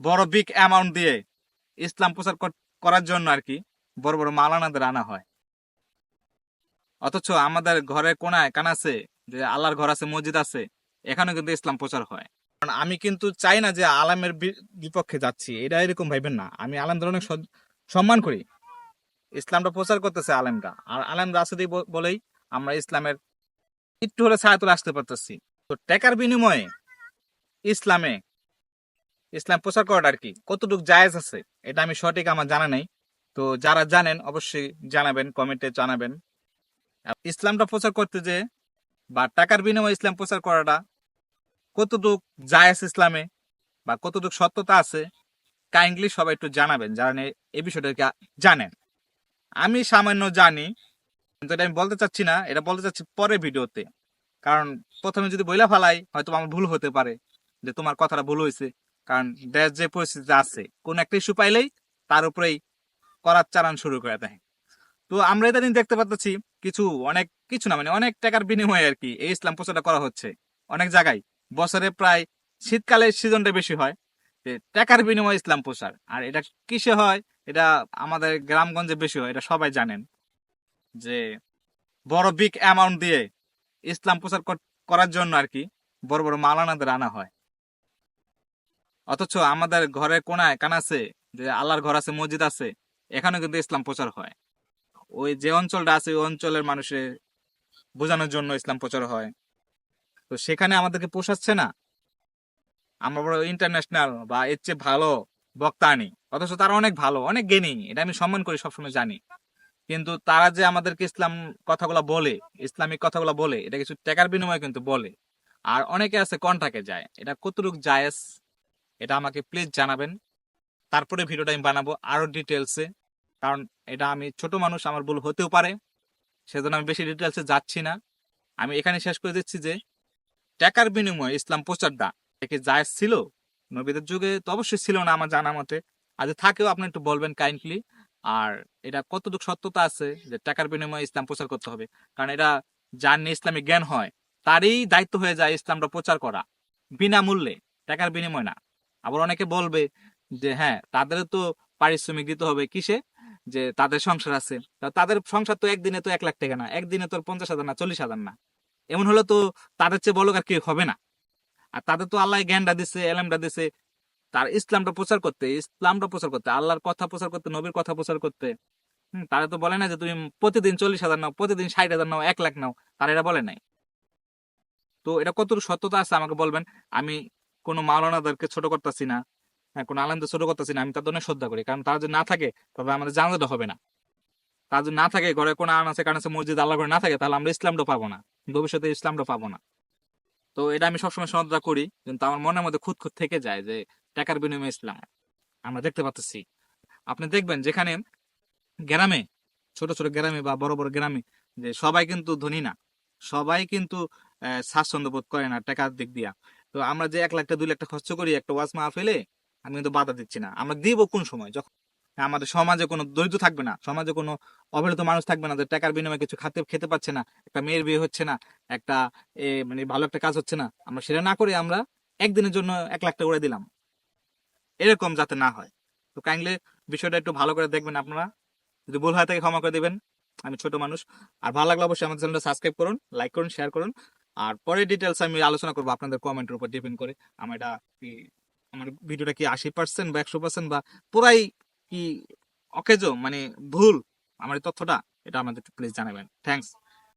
বড় big amount দিয়ে ইসলাম প্রচার করার জন্য আর কি বড় বড় মালানাদের আনা হয়। অথচ আমাদের ঘরের কোনায় কানাছে যে আল্লাহর ঘর আছে, মসজিদ আছে এখানে কিন্তু ইসলাম প্রচার হয়। কারণ আমি কিন্তু চাই না যে আলামের বিপক্ষে যাচ্ছি, এটা এরকম ভাইবেন না। আমি আলেমদের অনেক সম্মান করি। ইসলামটা প্রচার করতেছে আলেমরা। আর আলেমরা আছে বলেই আমরা ইসলামের একটু হলে ছায়াতুলে আসতে পারতেছি। তো টাকার বিনিময়ে ইসলামে ইসলাম প্রচার করাটা আর কি কতটুকু জায়েজ আছে, এটা আমি সঠিক আমার জানা নাই। তো যারা জানেন অবশ্যই জানাবেন কমেন্টে জানাবেন। ইসলামটা প্রচার করতে যে বা টাকার বিনিময়ে ইসলাম প্রচার করাটা কতটুক জায়েজ ইসলামে বা কতটুক সত্যতা আছে কাইন্ডলি সবাই একটু জানাবেন, যারা এই বিষয়টা কি আ- জানেন। আমি সামান্য জানি, কিন্তু এটা আমি বলতে চাচ্ছি না, এটা বলতে চাচ্ছি পরে ভিডিওতে। কারণ প্রথমে যদি বইলা ফেলাই হয়তো আমার ভুল হতে পারে, যে তোমার কথাটা ভুল হয়েছে। কারণ দেশ যে পরিস্থিতি আছে, কোন একটা ইস্যু পাইলেই তার উপরেই করার চালান শুরু করে দেয়। তো আমরা ইদানিং দেখতে পাচ্ছি কিছু, অনেক কিছু না মানে অনেক টাকার বিনিময়ে আর কি এই ইসলাম প্রচারটা করা হচ্ছে। অনেক জায়গায় বছরে প্রায় শীতকালে সিজনটা বেশি হয় টাকার বিনিময়ে ইসলাম প্রচার। আর এটা কিসে হয়? এটা আমাদের গ্রামগঞ্জে বেশি হয়, এটা সবাই জানেন। যে বড় বিগ অ্যামাউন্ট দিয়ে ইসলাম প্রচার করার জন্য আর কি বড় বড় মালানাদের আনা হয়। অথচ আমাদের ঘরের কোনায় কানাছে যে আল্লাহর ঘর আছে, মসজিদ আছে এখানে কিন্তু ইসলাম প্রচার হয়। ওই যে অঞ্চলটা আছে, ওই অঞ্চলের মানুষের বোঝানোর জন্য ইসলাম প্রচার হয়। তো সেখানে আমাদেরকে পোষাচ্ছে না। আমরা বড় ইন্টারন্যাশনাল বা এর চেয়ে ভালো বক্তা আনি। অথচ তারা অনেক ভালো, অনেক জ্ঞানী। এটা আমি সম্মান করি, সবসময় জানি। কিন্তু তারা যে আমাদেরকে ইসলাম কথাগুলো বলে, ইসলামিক কথাগুলো বলে, এটা কিছু টাকার বিনিময়ে কিন্তু বলে। আর অনেকে আছে কন্টাকে যায়। এটা কতটুক জায়েজ? এটা আমাকে প্লিজ জানাবেন। তারপরে ভিডিওটা আমি বানাবো আরও ডিটেলসে কারণ এটা আমি ছোট মানুষ, আমার ভুল হতেও পারে, সেজন্য আমি বেশি ডিটেলসে যাচ্ছি না। আমি এখানে শেষ করে দিচ্ছি যে, টাকার বিনিময়ে ইসলাম প্রচারটা একে জায়েজ ছিল, নবীদের যুগে তো অবশ্যই ছিল না আমার জানা মতে। আজ থাকেও, আপনি একটু বলবেন কাইন্ডলি আর এটা কতটুকু সত্যতা আছে যে, টাকার বিনিময়ে ইসলাম প্রচার করতে হবে? কারণ এটা যার নিয়ে ইসলামিক জ্ঞান হয়, তারই দায়িত্ব হয়ে যায় ইসলামটা প্রচার করা। বিনামূল্যে, টাকার বিনিময় না। আবার অনেকে বলবে যে হ্যাঁ তাদেরও তো পারিশ্রমিক দিতে হবে। কিসে? যে, তাদের সংসার আছে। তাদের সংসার তো একদিনে তো এক লাখ টাকা না, একদিনে তো পঞ্চাশ হাজার না, চল্লিশ হাজার না। এমন হলে তো তাদের চেয়ে বলো আর কি হবে না। আর তাদের তো আল্লাহ জ্ঞানটা দিছে, এলেমটা দিছে। তার ইসলামটা প্রচার করতে, ইসলামটা প্রচার করতে, আল্লাহর কথা প্রচার করতে, নবীর কথা প্রচার করতে। হম, তারা তো বলে না যে, তুমি প্রতিদিন চল্লিশ হাজার নাও, প্রতিদিন ষাট হাজার নাও, এক লাখ নাও। তারা এটা বলে নাই। তো এটা কতটুকু সত্যতা আছে আমাকে বলবেন? আমি কোনো মাওলানাদেরকে ছোট করতেছি না হ্যাঁ কোনো আলমদের ছোট করতেছি না, আমি তাদের অনেক শ্রদ্ধা করি। কারণ তারা যদি না থাকে তবে আমাদের জানাতে হবে না। তার যদি না থাকে, ঘরে কোনো আন আছে কারণ আছে, মসজিদ আল্লাহ ঘরে না থাকে, তাহলে আমরা ইসলামটা পাবো না। ভবিষ্যতে ইসলামটা পাবো না। তো এটা আমি সবসময় শ্রদ্ধা করি, কিন্তু আমার মনের মধ্যে খুদ খুদ থেকে যায় যে টাকার বিনিময়ে ইসলাম। আমরা দেখতে পাচ্ছি আপনি দেখবেন যেখানে গ্রামে, ছোট ছোট গ্রামে বা বড় বড় গ্রামে যে সবাই কিন্তু ধনী না। সবাই কিন্তু স্বাচ্ছন্দ্য বোধ করে না টাকার দিক দিয়া। তো আমরা যে এক লাখটা দুই লাখটা খরচ করি একটা ওয়াজ মাহফিলে আমি কিন্তু বাধা দিচ্ছি না। আমরা দিব কোন সময়? যখন আমাদের সমাজে কোনো দরিদ্র থাকবে না সমাজে কোনো অবহেলিত মানুষ থাকবে না যে টাকার বিনিময়ে কিছু খাতে খেতে পাচ্ছে না একটা মেয়ের বিয়ে হচ্ছে না একটা এ, মানে ভালো একটা কাজ হচ্ছে না আমরা সেটা না করে আমরা একদিনের জন্য এক লাখ টাকা করে দিলাম। এরকম যাতে না হয়। তো কাইন্ডলি বিষয়টা একটু ভালো করে দেখবেন আপনারা। যদি ভুল হয় থাকে ক্ষমা করে দিবেন। আমি ছোট মানুষ। আর ভালো লাগলে অবশ্যই আমাদের চ্যানেলটা সাবস্ক্রাইব করুন লাইক করুন শেয়ার করুন। আর পরে ডিটেলস আমি আলোচনা করব আপনাদের কমেন্টের উপর ডিপেন্ড করে। আমার এটা কি, আমার ভিডিওটা কি আশি পার্সেন্ট বা একশো পার্সেন্ট বা পুরাই কি অকেজো মানে ভুল? আমার তথ্যটা, এটা আমাদের প্লিজ জানাবেন। থ্যাংকস